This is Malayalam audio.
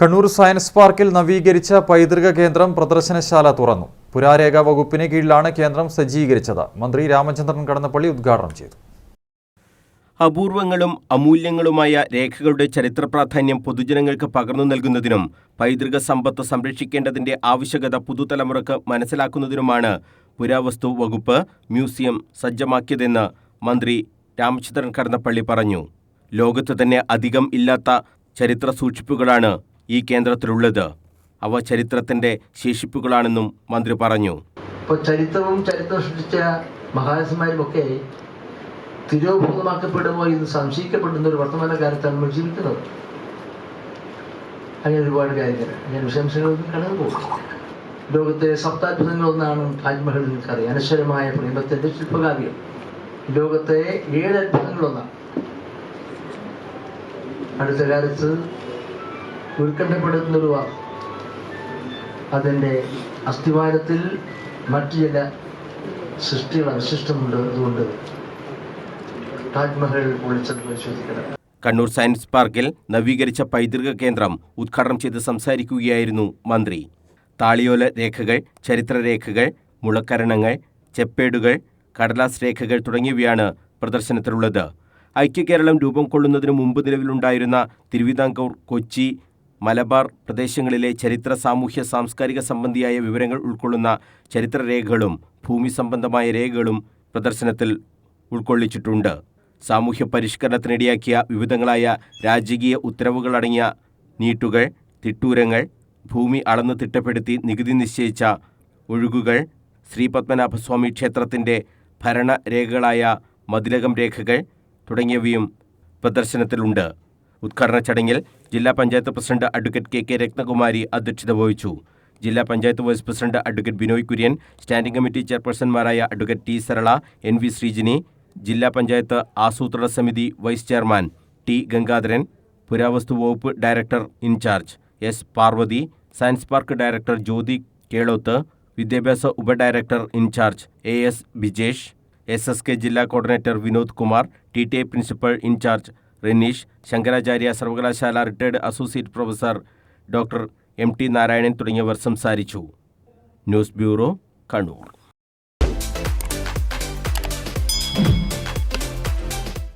കണ്ണൂർ സയൻസ് പാർക്കിൽ നവീകരിച്ച പൈതൃക കേന്ദ്രം പ്രദർശനശാല തുറന്നു. പുരാരേഖ വകുപ്പിന് കീഴിലാണ് കേന്ദ്രം സജ്ജീകരിച്ചത്. മന്ത്രി രാമചന്ദ്രൻ കടന്നപ്പള്ളി ഉദ്ഘാടനം ചെയ്തു. അപൂർവങ്ങളും അമൂല്യങ്ങളുമായ രേഖകളുടെ ചരിത്ര പ്രാധാന്യം പൊതുജനങ്ങൾക്ക് പകർന്നു നൽകുന്നതിനും പൈതൃക സമ്പത്ത് സംരക്ഷിക്കേണ്ടതിന്റെ ആവശ്യകത പുതുതലമുറക്ക് മനസ്സിലാക്കുന്നതിനുമാണ് പുരാവസ്തു വകുപ്പ് മ്യൂസിയം സജ്ജമാക്കിയതെന്ന് മന്ത്രി രാമചന്ദ്രൻ കടന്നപ്പള്ളി പറഞ്ഞു. ലോകത്ത് തന്നെ അധികം ഇല്ലാത്ത ചരിത്ര സൂക്ഷിപ്പുകളാണ് ഈ കേന്ദ്രത്തിലുള്ളത്. അവ ചരിത്രത്തിന്റെ ശേഷിപ്പുകളാണെന്നും മന്ത്രി പറഞ്ഞു. ഇപ്പോൾ ചരിത്രവും ചരിത്രം സൃഷ്ടിച്ച മഹാരഥന്മാരുമൊക്കെ തിരോഭൂതമാക്കപ്പെടുമോ എന്ന് സംശയിക്കപ്പെടുന്ന ഒരു വർത്തമാനകാലത്താണ് നമ്മൾ ജീവിക്കുന്നത്. അങ്ങനെ ഒരുപാട് കാര്യങ്ങൾ. ഞാൻ വിശംസങ്ങളൊന്നും കടന്നു പോകും ലോകത്തെ സപ്താത്ഭുതങ്ങളൊന്നാണ് താജ്മഹൽ നിങ്ങൾക്കറിയാം അനശ്വരമായ പ്രേമത്തിന്റെ ശില്പകാവ്യം. ലോകത്തെ ഏഴ് അത്ഭുതങ്ങളൊന്നാണ്. അടുത്ത കാലത്ത് ഉത്കണ്ഠപ്പെടുന്നൊരു വാക്ക് അതിന്റെ അസ്ഥിവാരത്തിൽ മറ്റു ചില സൃഷ്ടികൾ അവശിഷ്ടമുണ്ട് അതുകൊണ്ട് താജ്മഹൽ പൊളിച്ചത് പരിശോധിക്കണം. കണ്ണൂർ സയൻസ് പാർക്കിൽ നവീകരിച്ച പൈതൃക കേന്ദ്രം ഉദ്ഘാടനം ചെയ്ത് സംസാരിക്കുകയായിരുന്നു മന്ത്രി. താളിയോല രേഖകൾ ചരിത്രരേഖകൾ മുളക്കരണങ്ങൾ ചെപ്പേടുകൾ കടലാസ് രേഖകൾ തുടങ്ങിയവയാണ് പ്രദർശനത്തിലുള്ളത്. ഐക്യകേരളം രൂപം കൊള്ളുന്നതിന് മുമ്പ് നിലവിലുണ്ടായിരുന്ന തിരുവിതാംകൂർ കൊച്ചി മലബാർ പ്രദേശങ്ങളിലെ ചരിത്ര സാമൂഹ്യ സാംസ്കാരിക സംബന്ധിയായ വിവരങ്ങൾ ഉൾക്കൊള്ളുന്ന ചരിത്രരേഖകളും ഭൂമി സംബന്ധമായ രേഖകളും പ്രദർശനത്തിൽ ഉൾക്കൊള്ളിച്ചിട്ടുണ്ട്. സാമൂഹ്യ പരിഷ്കരണത്തിനിടയാക്കിയ വിവിധങ്ങളായ രാജകീയ ഉത്തരവുകളടങ്ങിയ നീട്ടുകൾ തിട്ടൂരങ്ങൾ ഭൂമി അളന്ന് തിട്ടപ്പെടുത്തി നികുതി നിശ്ചയിച്ച ഒഴുകുകൾ ശ്രീപത്മനാഭസ്വാമി ക്ഷേത്രത്തിന്റെ ഭരണരേഖകളായ മതിലകം രേഖകൾ തുടങ്ങിയവയും പ്രദർശനത്തിലുണ്ട്. ഉദ്ഘാടന ചടങ്ങിൽ ജില്ലാ panchayat president advocate K K Ratnakumari അധ്യക്ഷത വഹിച്ചു. ജില്ലാ panchayat vice president advocate Binoy Kurian standing committee ചെയർപേഴ്സൺമാരായ advocate T Sarala N V Sreejini ജില്ലാ പഞ്ചായത്ത് ആസൂത്രണ സമിതി വൈസ് ചെയർമാൻ ടി ഗംഗാധരൻ പുരാവസ്തു വകുപ്പ് director incharge S Parvathi science park director Jyothi Keloth വിദ്യാഭ്യാസ ഉപഡയറക്ടർ incharge A S Bijesh S S K ജില്ലാ coordinator Vinod Kumar T T I principal incharge Rineesh Shankaracharya സർവകലാശാല retired associate professor doctor M T Narayanan തുടങ്ങിയവർ സംസാരിച്ചു. News bureau Kannur.